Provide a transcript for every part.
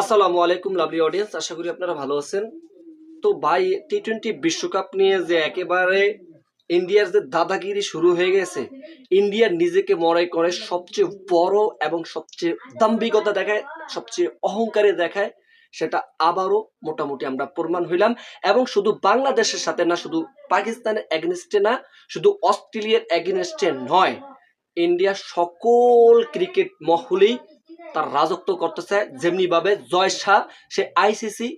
আসসালামু আলাইকুম lovely audience আশা করি আপনারা ভালো আছেন। তো ভাই টি টোয়েন্টি বিশ্বকাপ নিয়ে যে একেবারে ইন্ডিয়ার যে দাদাগিরি শুরু হয়ে গেছে ইন্ডিয়া নিজেকে মনে করে সবচেয়ে বড় এবং সবচেয়ে দাম্ভিকতা দেখায়, সবচেয়ে অহংকারে দেখায়, সেটা আবারও মোটামুটি আমরা প্রমাণ হইলাম। এবং শুধু বাংলাদেশের সাথে না, শুধু পাকিস্তানের এগেনস্টে না, শুধু অস্ট্রেলিয়ার এগেনস্টে নয় ইন্ডিয়া সকল ক্রিকেট মহলেই তার রাজত্ব করতেছে যেমনি ভাবে জয় শাহ সে আইসিসি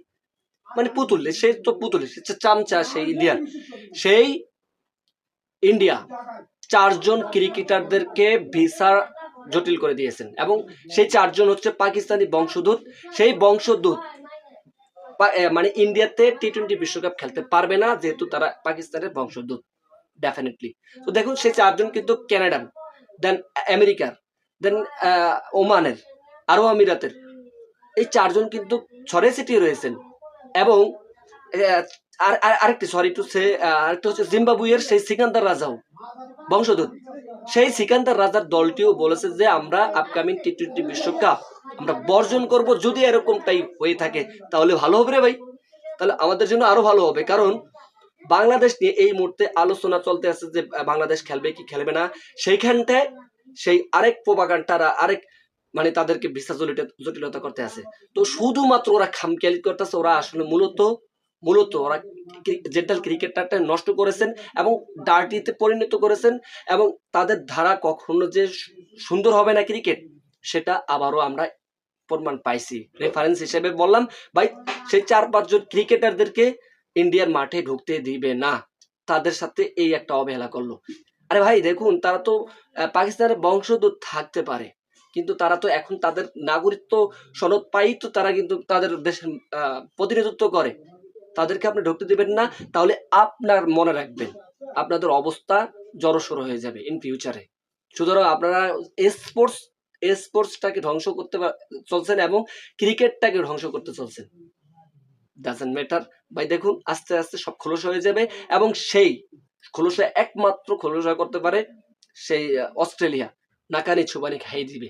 মানে পুতুল সে তো পুতুল চামচা সেই ইন্ডিয়ার সেই ইন্ডিয়া চারজন ক্রিকেটারদেরকে ভিসা জটিল করে দিয়েছেন এবং সেই চারজন হচ্ছে পাকিস্তানি বংশদূত সেই এ, মানে ইন্ডিয়াতে টি টোয়েন্টি বিশ্বকাপ খেলতে পারবে না যেহেতু তারা পাকিস্তানের বংশোদ্ভূত ডেফিনেটলি তো দেখুন সেই চারজন কিন্তু ক্যানাডান দেন আমেরিকার দেন ওমানের আরব আমিরাতের। এই চারজন কিন্তু ছড়ে ছিটিয়ে রয়েছেন। এবং আর, আর- আরেকটি সরি টু সে আরেকটা হচ্ছে জিম্বাবুয়ের সেই সিকান্দার রাজাও বংশধূত সেই সিকান্দার রাজার দলটিও বলেছে যে, আমরা আপকামিং টি টোয়েন্টি বিশ্বকাপ, আমরা বর্জন করব যদি এরকমটাই হয়ে থাকে, তাহলে ভালো হবে রে ভাই। তাহলে আমাদের জন্য আরও ভালো হবে। কারণ, বাংলাদেশ নিয়ে এই মুহূর্তে আলোচনা চলতে আছে যে, বাংলাদেশ খেলবে কি খেলবে না। সেইখানটায় সেই আরেক প্রোপাগান্ডারা আরেক মানে তাদেরকে ভিসা জটিলতা করতে আছে। তো শুধুমাত্র ওরা খামখেয়ালি করতেছে, ওরা আসলে মূলত মূলত ওরা জেন্টাল ক্রিকেটারটা নষ্ট করেছেন এবং ডার্টিতে পরিণত করেছেন এবং তাদের ধারা কখনো যে সুন্দর হবে না ক্রিকেট সেটা আবারও আমরা প্রমাণ পাইছি। রেফারেন্স হিসেবে বললাম, ভাই সেই চার পাঁচজন ক্রিকেটারদেরকে ইন্ডিয়ার মাঠে ঢুকতে দিবে না। তাদের সাথে এই একটা অবহেলা করল। আরে ভাই, দেখুন, তারা তো পাকিস্তানের বংশোদ্ভূত থাকতে পারে। কিন্তু তারা তো এখন তাদের নাগরিকত্ব সনদ পাই তো তারা কিন্তু তাদের দেশের প্রতিনিধিত্ব করে। তাদেরকে আপনি ঢুকতে দিবেন না, তাহলে আপনার মনে রাখবেন, আপনাদের অবস্থা জড়সড় হয়ে যাবে ইন ফিউচারে সুতরাং আপনারা স্পোর্টস স্পোর্টসটাকে ধ্বংস করতে চলছেন এবং ক্রিকেটটাকে ধ্বংস করতে চলছেন। ডাজেন্ট ম্যাটার ভাই, দেখুন, আস্তে আস্তে সব খোলস হয়ে যাবে এবং সেই খোলসা একমাত্র খোলসা করতে পারে সেই অস্ট্রেলিয়া। নাকানি ছুবানি খাইয়ে দিবে।